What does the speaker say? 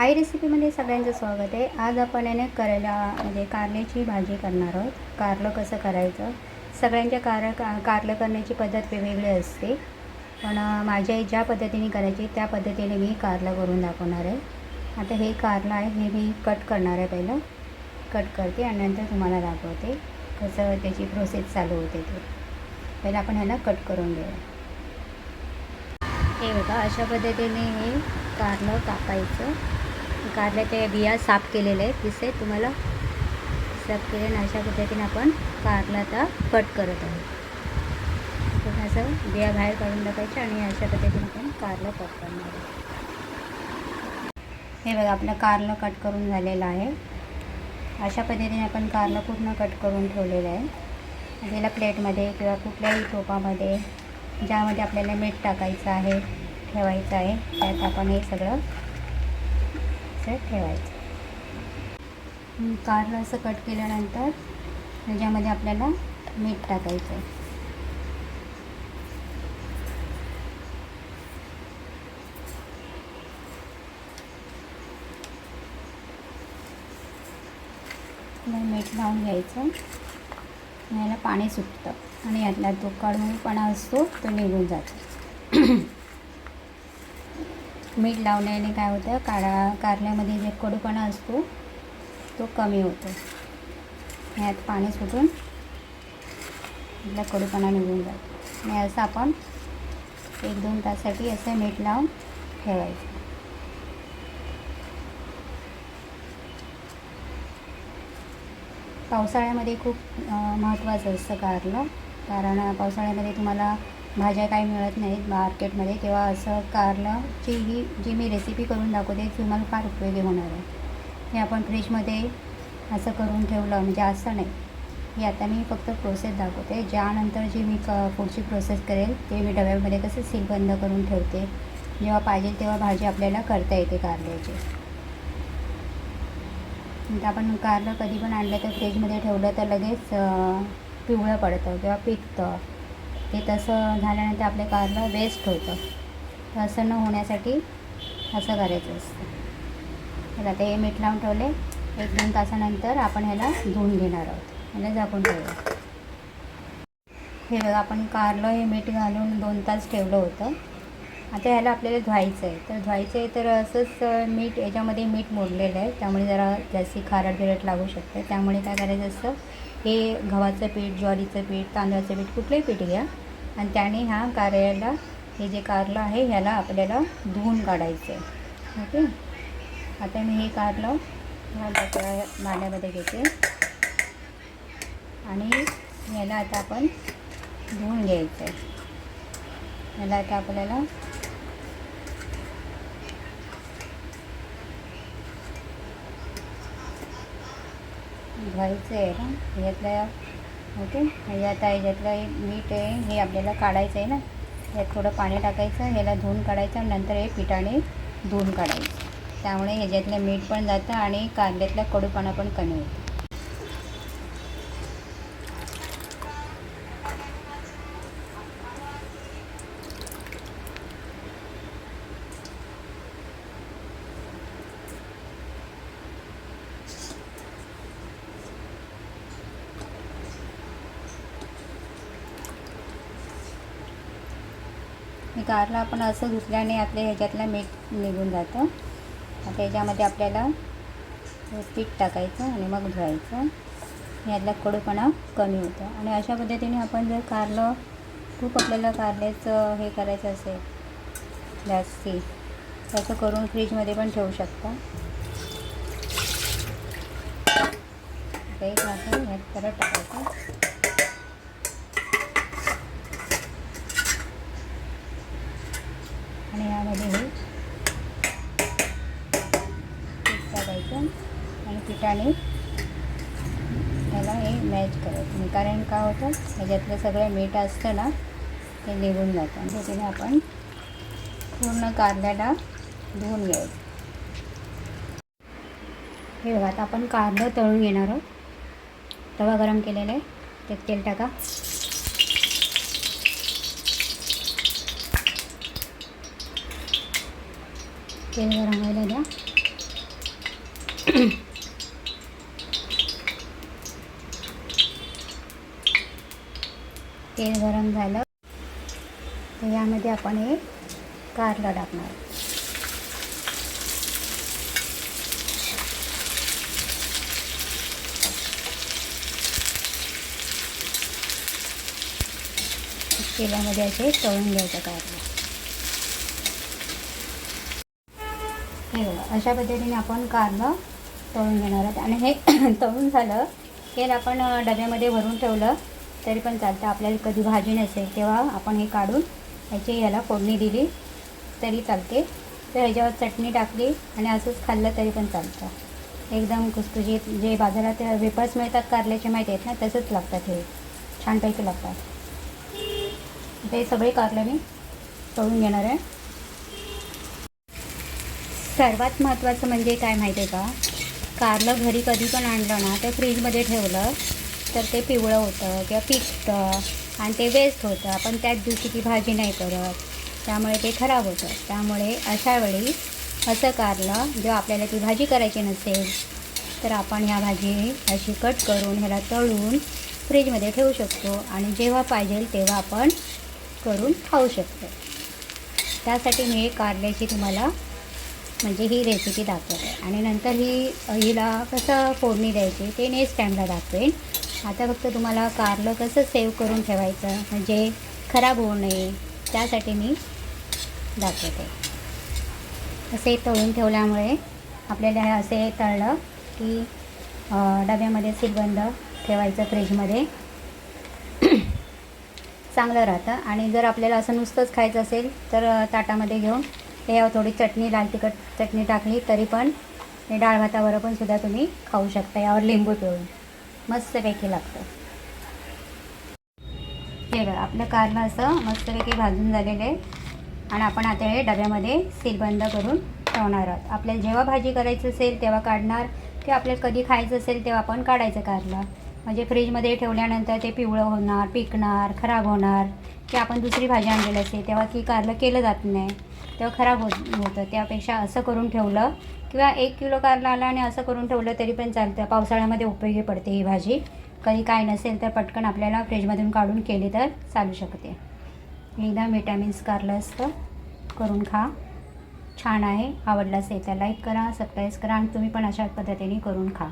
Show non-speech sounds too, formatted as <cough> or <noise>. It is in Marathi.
आई रेसिपीमध्ये सगळ्यांचं स्वागत आहे. आज आपण याने करायला म्हणजे कारल्याची भाजी करणार आहोत. कारलं कसं करायचं? सगळ्यांच्या कार का कारलं करण्याची पद्धत वेगवेगळी असते. पण माझ्या आई ज्या पद्धतीने करायची त्या पद्धतीने मी कारलं करून दाखवणार आहे. आता हे कारलं आहे हे मी कट करणार आहे पहिलं. कट करते आणि नंतर तुम्हाला दाखवते कसं त्याची प्रोसेस चालू होते ते. पहिलं आपण ह्याला कट करून घेऊया. हे बघा अशा पद्धतीने हे कारलं कापायचं. कारल्याच्या बिया साफ केलेल्या आहेत दिसे तुम्हाला? साफ केले आणि अशा पद्धतीने आपण कारला आता कट करत आहोत. तर असं बिया बाहेर काढून टाकायच्या आणि अशा पद्धतीने आपण कारलं कट करणार आहोत. हे बघा आपलं कारलं कट करून झालेलं आहे. अशा पद्धतीने आपण कारलं पूर्ण कट करून ठेवलेलं आहे. त्याला प्लेटमध्ये किंवा कुठल्याही टोपामध्ये ज्यामध्ये आपल्याला मीठ टाकायचं आहे ठेवायचं आहे. त्यात आपण हे सगळं असं ठेवायचं. हं, कारलं असं कट केल्यानंतर ज्यामध्ये आपल्याला मीठ टाकायचं आहे. मीठ लावून घ्यायचं. याला पाणी सुटतं. आणि यातला तो कडूपणा असतो तो निघून जातो. मीठ लावण्याने काय होतं काळा कारल्यामध्ये जे कडूपणा असतो तो कमी होतो. यात पाणी सुटून आपला कडूपणा निघून जातो. आणि असं आपण एक दोन तासासाठी असं मीठ लावून ठेवायचं. पावसाळ्यामध्ये खूप महत्त्वाचं असतं कारलं. कारण पावसाळ्यामध्ये तुम्हाला भाज्या काही मिळत नाहीत मार्केटमध्ये तेव्हा असं कारलाची ही जी मी रेसिपी करून दाखवते तुम्हाला फार उपयोगी होणार आहे. हे आपण फ्रीजमध्ये असं करून ठेवलं म्हणजे असं नाही. ही आता मी फक्त प्रोसेस दाखवते. ज्यानंतर जी मी क पुढची प्रोसेस करेल ते मी डब्यामध्ये कसं सील बंद करून ठेवते. जेव्हा पाहिजे तेव्हा भाजी आपल्याला करता येते कारल्याची. आपण कारलं कधी पण आणलं तर फ्रीजमध्ये ठेवलं तर लगेच पिवळं पडतं किंवा पिकतं. ते तसं झाल्यानंतर आपल्या कारला वेस्ट होतं. तर असं न होण्यासाठी असं करायचं असतं. तर आता हे मीठ लावून ठेवले. एक दोन तासानंतर आपण ह्याला धुवून घेणार आहोत. ह्याला झाकून ठेवलं हे बघा आपण कारलं हे मीठ घालून दोन तास ठेवलं होतं. आता ह्याला आपल्याला धुवायचं आहे. तर धुवायचं आहे तर असंच मीठ याच्यामध्ये मीठ मोडलेलं आहे. त्यामुळे जरा जास्ती खारट बिरट लागू शकतं. त्यामुळे काय करायचं असतं हे गव्हाचं पीठ ज्वारीचं पीठ तांदळाचं पीठ कुठलंही पीठ घ्या. आणि त्याने ह्या कारल्याला हे जे कारलं आहे ह्याला आपल्याला धुवून काढायचं आहे ओके? आता मी हे कारलं ह्या डोक्या भांड्यामध्ये घेते. आणि ह्याला आता आपण धुवून घ्यायचं आहे ह्याला आता आपल्याला धुवायचं आहे ना? ह्यातलं ओके? म्हणजे आता ह्याच्यातलं हे मीठ आहे हे आपल्याला काढायचं आहे ना? ह्यात थोडं पाणी टाकायचं ह्याला धुवून काढायचं आणि नंतर हे पिठाने धुवून काढायचं. त्यामुळे ह्याच्यातलं मीठ पण जातं आणि कांद्यातला कडूपणा पण कमी होतो. गारला कारला आपण असं धुतल्याने आपल्या ह्याच्यातलं मीठ निघून जातं. आता ह्याच्यामध्ये आपल्याला पीठ टाकायचं आणि मग धुवायचं. ह्यातला कडूपणा कमी होतो. आणि अशा पद्धतीने आपण जर कारलं खूप आपल्याला कारल्याचं हे करायचं असेल जास्ती तसं करून फ्रीजमध्ये पण ठेवू शकता. ते ह्यात परत टाकायचं आणि यामध्ये हे पीठ टाकायचं आणि त्याला हे मॅच करायचं. कारण काय होतं? ह्याच्यातलं सगळं मीठ असतं ना ते निघून जातं. आणि त्याच्याने आपण पूर्ण कांद्याला धुवून घ्यायचं. हे बघा आता आपण कांदं तळून घेणार आहोत. तवा गरम केलेला आहे. त्यात तेल टाका. तेल गरम व्हायला द्या. तेल गरम झालं. तर यामध्ये आपण हे कारलं टाकणार. तेलामध्ये असे तळून घ्यायचं कारलं. हे बघा अशा पद्धतीने आपण कारलं तळून घेणार आहोत. आणि हे <clears throat> तळून झालं तेल आपण डब्यामध्ये भरून ठेवलं. तरी पण चालतं. आपल्याला कधी भाजी नसेल तेव्हा आपण हे काढून ह्याची ह्याला फोडणी दिली तरी चालते. तर ह्याच्यावर चटणी टाकली आणि असंच खाल्लं तरी पण चालतं. एकदम कुसकुशीत जे बाजारात वेपर्स मिळतात कारल्याचे माहिती आहेत ना तसंच लागतात हे. छानपैकी लागतात. ते हे सगळे कारले मी तळून घेणार आहे. सर्वात महत्त्वाचं म्हणजे काय माहिती आहे का? कारलं घरी कधी पण आणलं ना ते फ्रीजमध्ये ठेवलं तर ते पिवळं होतं किंवा पिकतं आणि ते वेस्ट होतं. आपण त्याच दिवशी ती भाजी नाही करत. त्यामुळे ते खराब होतं. त्यामुळे अशा वेळी असं कारलं जेव्हा आपल्याला ती भाजी करायची नसेल तर आपण ह्या भाजी अशी कट करून ह्याला तळून फ्रीजमध्ये ठेवू शकतो आणि जेव्हा पाहिजे तेव्हा आपण करून खाऊ शकतो. त्यासाठी मी कारल्याची तुम्हाला म्हणजे ही रेसिपी दाखवते. आणि नंतर ही हिला कसं फोडणी द्यायची ते नेक्स्ट टाईमला दाखवेन. आता फक्त तुम्हाला कारलं कसं सेव्ह करून ठेवायचं म्हणजे खराब होऊ नये त्यासाठी मी दाखवते. असे तळून ठेवल्यामुळे आपल्याला हे असे तळलं की डब्यामध्ये सीलबंद ठेवायचं फ्रीजमध्ये <clears throat> चांगलं राहतं. आणि जर आपल्याला असं नुसतंच खायचं असेल तर ताटामध्ये घेऊन हे थोडी चटणी लाल तिखट चटणी टाकली तरी पण हे डाळ भातावर पण सुद्धा तुम्ही खाऊ शकता. यावर लिंबू पिळून. मस्तपैकी लागतं. हे बघा आपलं कारलं असं मस्तपैकी भाजून झालेलं आहे. आणि आपण आता हे डब्यामध्ये सीलबंद करून ठेवणार आहोत. आपल्याला जेव्हा भाजी करायचं असेल तेव्हा काढणार. किंवा आपल्याला कधी खायचं असेल तेव्हा आपण काढायचं कारलं म्हणजे फ्रीजमध्ये ठेवल्यानंतर ते पिवळं होणार पिकणार खराब होणार. की आपण दुसरी भाजी आणलेली असेल तेव्हा ती कारलं केलं जात नाही. तेव्हा खराब होत होतं त्यापेक्षा असं करून ठेवलं किंवा एक किलो कारला आला आणि असं करून ठेवलं तरी पण चालतं. पावसाळ्यामध्ये उपयोगी पडते ही भाजी. कधी काय नसेल तर पटकन आपल्याला फ्रीजमधून काढून केली तर चालू शकते. एकदम विटॅमिन्स कारलं असतं. करून खा. छान आहे. आवडलं असेल तर लाईक करा सबस्क्राईब करा आणि तुम्ही पण अशा पद्धतीने करून खा.